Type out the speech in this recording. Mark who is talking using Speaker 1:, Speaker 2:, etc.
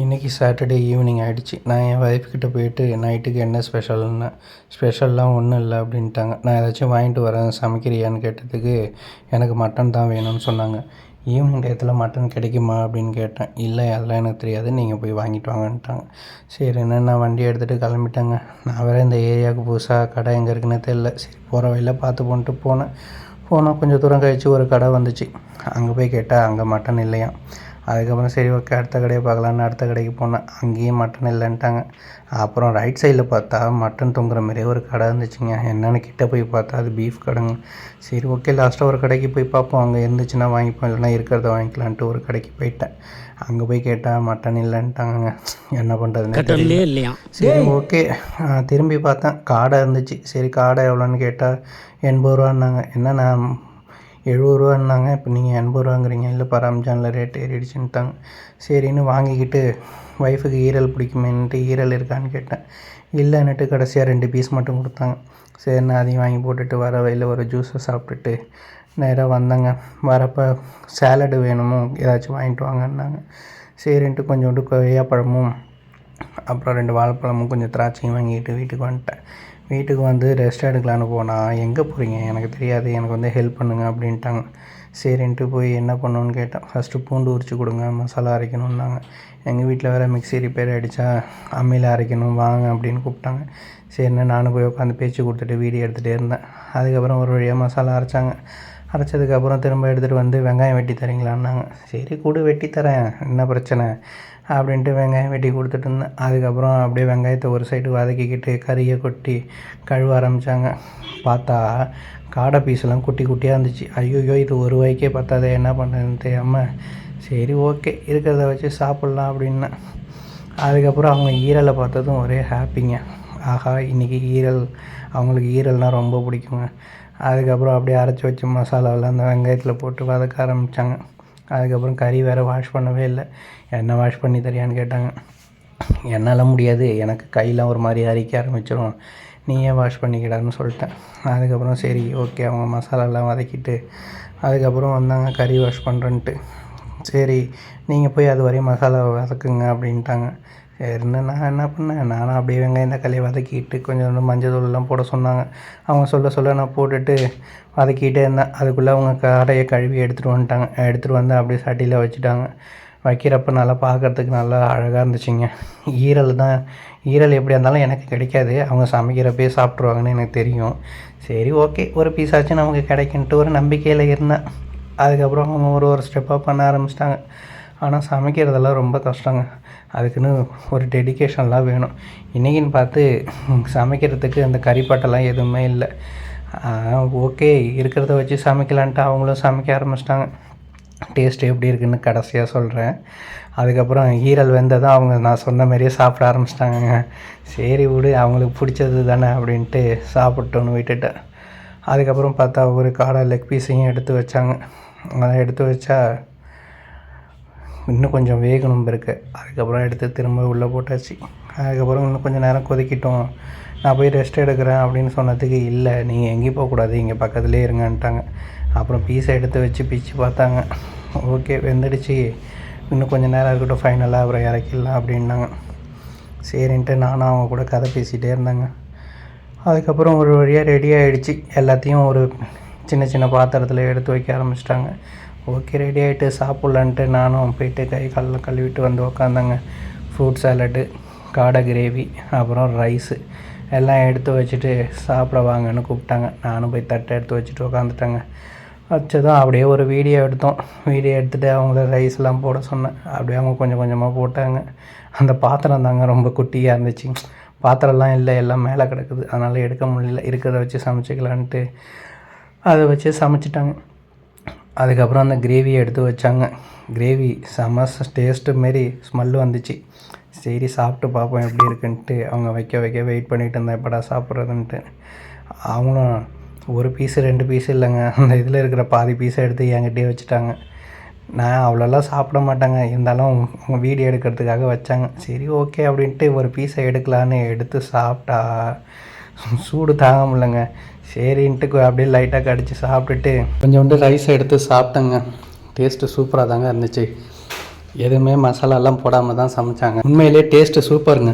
Speaker 1: இன்றைக்கி Saturday evening ஆகிடுச்சி நான் என் ஒய்ஃப் கிட்டே போயிட்டு நைட்டுக்கு என்ன ஸ்பெஷல்னு ஸ்பெஷல்லாம் ஒன்றும் இல்லை அப்படின்ட்டாங்க. நான் ஏதாச்சும் வாங்கிட்டு வரேன் சமைக்கிறியான்னு கேட்டதுக்கு எனக்கு மட்டன் தான் வேணும்னு சொன்னாங்க. ஈவினிங் டயத்தில் மட்டன் கிடைக்குமா? அப்படின்னு கேட்டேன். இல்லை அதெல்லாம் எனக்கு தெரியாது. நீங்கள் போய் வாங்கிட்டு வாங்கன்ட்டாங்க. சரி நான் வண்டி எடுத்துகிட்டு கிளம்பிட்டேங்க. நான் வேறு இந்த ஏரியாவுக்கு புதுசாக கடை எங்கே இருக்குன்னு தெரில சரி போகிற வழியில் பார்த்து போன்ட்டு போனேன். போனால் கொஞ்சம் தூரம் கழித்து ஒரு கடை வந்துச்சு. அங்கே போய் கேட்டால் அங்கே மட்டன் இல்லையா அதுக்கப்புறம் சரி ஓகே அடுத்த கடையை பார்க்கலான்னு அடுத்த கடைக்கு போனேன். அங்கேயும் மட்டன் இல்லைன்ட்டாங்க. அப்புறம் ரைட் சைடில் பார்த்தா மட்டன் தொங்குற மாதிரியே ஒரு கடை இருந்துச்சுங்க. என்னென்னு கிட்ட போய் பார்த்தா அது பீஃப் கடைங்க. சரி ஓகே லாஸ்ட்டாக ஒரு கடைக்கு போய் பார்ப்போம். அங்கே இருந்துச்சுன்னா வாங்கிப்போம் இல்லைனா இருக்கிறத வாங்கிக்கலான்ட்டு ஒரு கடைக்கு போயிட்டேன். அங்கே போய் கேட்டால் மட்டன் இல்லைன்ட்டாங்க என்ன பண்ணுறதுன்னு
Speaker 2: இல்லையா?
Speaker 1: சரி ஓகே. திரும்பி பார்த்தேன். காடை இருந்துச்சு. சரி காடை எவ்வளோன்னு கேட்டால் எண்பது ரூபான்னாங்க. என்னண்ணா எழுபது ரூபான்னாங்க இப்போ நீங்கள் எண்பது ரூபாங்கிறீங்க இல்லைப்பா ரம்ஜானில் ரேட் ஏறிடுச்சுன்ட்டாங்க சரின்னு வாங்கிக்கிட்டு ஒய்ஃபுக்கு ஈரல் பிடிக்குமேன்ட்டு ஈரல் இருக்கான்னு கேட்டேன். இல்லைன்னுட்டு கடைசியாக ரெண்டு பீஸ் மட்டும் கொடுத்தாங்க. சரி நான் அதையும் வாங்கி போட்டுட்டு வர வழியில் ஒரு ஜூஸை சாப்பிட்டுட்டு நேராக வந்தேங்க. வரப்போ சேலடு வேணுமோ ஏதாச்சும் வாங்கிட்டு வாங்கன்னாங்க. சரின்ட்டு கொஞ்சோண்டு கொய்யாப்பழமும் அப்புறம் ரெண்டு வாழைப்பழமும் கொஞ்சம் திராட்சையும் வாங்கிட்டு வீட்டுக்கு வந்துட்டேன். வீட்டுக்கு வந்து ரெஸ்ட் எடுக்கலான்னு போனால் எங்கே போகிறீங்க எனக்கு தெரியாது. எனக்கு வந்து ஹெல்ப் பண்ணுங்கள் அப்படின்ட்டாங்க. சரின்ட்டு போய் என்ன பண்ணணுன்னு கேட்டேன். ஃபஸ்ட்டு பூண்டு உரிச்சு கொடுங்க மசாலா அரைக்கணுன்னாங்க எங்கள் வீட்டில் வேறு மிக்ஸி ரிப்பேர் ஆகிடுச்சா அம்மியில் அரைக்கணும் வாங்க அப்படின்னு கூப்பிட்டாங்க. சரின்னு நானும் போய் உட்காந்து பேச்சு கொடுத்துட்டு வீடியோ எடுத்துகிட்டே இருந்தேன். அதுக்கப்புறம் ஒரு வழியாக மசாலா அரைச்சாங்க. அரைச்சதுக்கப்புறம் திரும்ப எடுத்துகிட்டு வந்து வெங்காயம் வெட்டி தரீங்களான்னாங்க. சரி கூட வெட்டி தரேன். என்ன பிரச்சனை? அப்படின்ட்டு வெங்காயம் வெட்டி கொடுத்துட்டு இருந்தேன். அதுக்கப்புறம் அப்படியே வெங்காயத்தை ஒரு சைடு வதக்கிக்கிட்டு கறியை கொட்டி கழுவ ஆரம்பித்தாங்க பார்த்தா காடை பீஸ்லாம் குட்டி குட்டியாக இருந்துச்சு. ஐயோயோ இது ஒரு வாய்க்கே பத்தாதே என்ன பண்ணுறதுன்னு தெரியாமல் சரி ஓகே இருக்கிறத வச்சு சாப்பிட்லாம் அப்படின்னேன் அதுக்கப்புறம் அவங்க ஈரலை பார்த்ததும் ஒரே ஹாப்பிங்க ஆஹா இன்றைக்கி ஈரல். அவங்களுக்கு ஈரல்னால் ரொம்ப பிடிக்குங்க. அதுக்கப்புறம் அப்படியே அரைச்சி வச்ச மசாலாவெல்லாம் அந்த வெங்காயத்தில் போட்டு வதக்க ஆரம்பித்தாங்க அதுக்கப்புறம் கறி வேறு வாஷ் பண்ணவே இல்லை. என்ன வாஷ் பண்ணி தரியான்னு கேட்டாங்க. என்னால் முடியாது. எனக்கு கையெலாம் ஒரு மாதிரி அரிக்க ஆரம்பிச்சிடும் நீயே வாஷ் பண்ணிக்கிடான்னு சொல்லிட்டேன். அதுக்கப்புறம் சரி ஓகே அவங்க மசாலாலாம் வதக்கிட்டு அதுக்கப்புறம் வந்தாங்க கறி வாஷ் பண்ணுறேன்ட்டு சரி நீங்கள் போய் அது வரையும் மசாலா வதக்குங்க அப்படின்ட்டாங்க. சரின்னு நான் என்ன பண்ணேன்? நானும் அப்படியே வெங்காயம் தக்காளியை வதக்கிட்டு கொஞ்சம் மஞ்சள் தூள்லாம் போட சொன்னாங்க. அவங்க சொல்ல சொல்ல நான் போட்டுட்டு வதக்கிட்டே இருந்தேன். அதுக்குள்ளே அவங்க கடையை கழுவி எடுத்துகிட்டு வந்துட்டாங்க. எடுத்துகிட்டு வந்து அப்படியே சட்டியில் வச்சுட்டாங்க. வைக்கிறப்ப நல்லா பார்க்குறதுக்கு நல்லா அழகாக இருந்துச்சுங்க. ஈரல் தான் ஈரல் எப்படியா இருந்தாலும் எனக்கு கிடைக்காது. அவங்க சமைக்கிறப்பே சாப்பிட்ருவாங்கன்னு எனக்கு தெரியும். சரி ஓகே. ஒரு பீஸாச்சும் நமக்கு கிடைக்குன்ட்டு ஒரு நம்பிக்கையில் இருந்தேன். அதுக்கப்புறம் அவங்க ஒரு ஒரு ஸ்டெப்பாக பண்ண ஆரம்பிச்சிட்டாங்க. ஆனால் சமைக்கிறதெல்லாம் ரொம்ப கஷ்டங்க. அதுக்குன்னு ஒரு டெடிக்கேஷன்லாம் வேணும். இன்றைக்கின்னு பார்த்து சமைக்கிறதுக்கு அந்த கறிப்பட்டெல்லாம் எதுவுமே இல்லை. ஓகே இருக்கிறத வச்சு சமைக்கலான்ட்டு அவங்களும் சமைக்க ஆரம்பிச்சிட்டாங்க. டேஸ்ட் எப்படி இருக்குன்னு கடைசியாக சொல்கிறேன் அதுக்கப்புறம் ஈரல் வெந்ததும் அவங்க நான் சொன்ன மாதிரியே சாப்பிட ஆரம்பிச்சிட்டாங்க சரி விடு அவங்களுக்கு பிடிச்சது தானே அப்படின்ட்டு சாப்பிட்டோன்னு விட்டுட்டேன். அதுக்கப்புறம் பார்த்தா ஒரு காடை லெக் பீஸையும் எடுத்து வச்சாங்க. அதை எடுத்து வச்சா இன்னும் கொஞ்சம் வேகணும் இருக்குது அதுக்கப்புறம் எடுத்து திரும்ப உள்ளே போட்டாச்சு. அதுக்கப்புறம் இன்னும் கொஞ்சம் நேரம் கொதிக்கிட்டோம். நான் போய் ரெஸ்ட் எடுக்கிறேன் அப்படின்னு சொன்னதுக்கு இல்லை நீங்கள் எங்கேயும் போகக்கூடாது இங்கே பக்கத்துலேயே இருங்கன்ட்டாங்க. அப்புறம் பீஸை எடுத்து வச்சு பிச்சு பார்த்தாங்க. ஓகே வெந்துடுச்சு. இன்னும் கொஞ்சம் நேரம் இருக்கட்டும். ஃபைனலாக அப்புறம் இறக்கிடலாம் அப்படின்னாங்க. சரின்ட்டு நானும் அவங்க கூட கதை பேசிகிட்டே இருந்தாங்க. அதுக்கப்புறம் ஒரு வழியாக ரெடி ஆகிடுச்சு எல்லாத்தையும் ஒரு சின்ன சின்ன பாத்திரத்தில் எடுத்து வைக்க ஆரம்பிச்சிட்டாங்க. ஓகே ரெடி ஆகிட்டு சாப்பிட்லான்ட்டு நானும் போயிட்டு கை காலில் கழுவிட்டு வந்து உக்காந்தாங்க. ஃப்ரூட் சாலட்டு காடை கிரேவி அப்புறம் ரைஸு எல்லாம் எடுத்து வச்சுட்டு சாப்பிட வாங்கன்னு கூப்பிட்டாங்க. நானும் போய் தட்டை எடுத்து வச்சுட்டு உக்காந்துட்டேங்க. வச்சதும் அப்படியே ஒரு வீடியோ எடுத்தோம். வீடியோ எடுத்துகிட்டு அவங்கள ரைஸ்லாம் போட சொன்னேன். அப்படியே அவங்க கொஞ்சம் கொஞ்சமாக போட்டாங்க. அந்த பாத்திரம் தாங்க ரொம்ப குட்டியாக இருந்துச்சு. பாத்திரம்லாம் இல்லை எல்லாம் மேலே கிடக்குது. அதனால் எடுக்க முடியல. இருக்கிறத வச்சு சமைச்சிக்கலான்ட்டு அதை வச்சு சமைச்சிட்டாங்க. அதுக்கப்புறம் அந்த கிரேவியை எடுத்து வச்சாங்க. கிரேவி செம டேஸ்ட்டு மாரி ஸ்மெல்லு வந்துச்சு. சரி சாப்பிட்டு பார்ப்போம் எப்படி இருக்குன்ட்டு அவங்க வைக்க வைக்க வெயிட் பண்ணிகிட்டு இருந்தேன். எப்படா சாப்பிட்றதுன்ட்டு. அவங்களும் ஒரு பீஸு ரெண்டு பீஸு இல்லைங்க. அந்த இதில் இருக்கிற பாதி பீஸை எடுத்து என்கிட்டயே வச்சுட்டாங்க. நான் அவ்வளோலாம் சாப்பிட மாட்டாங்க. இருந்தாலும் அவங்க வீடியோ எடுக்கிறதுக்காக வச்சாங்க. சரி ஓகே அப்படின்ட்டு ஒரு பீஸை எடுக்கலான்னு எடுத்து சாப்பிட்டா சூடு தாங்க முடியலங்க. சரின்ட்டு அப்படியே லைட்டாக கடிச்சு சாப்பிட்டுட்டு கொஞ்சோண்டு ரைஸ் எடுத்து சாப்பிட்டேங்க. டேஸ்ட்டு சூப்பராக தாங்க இருந்துச்சு. எதுவுமே மசாலாலாம் போடாமல் தான் சமைச்சாங்க. உண்மையிலே டேஸ்ட்டு சூப்பருங்க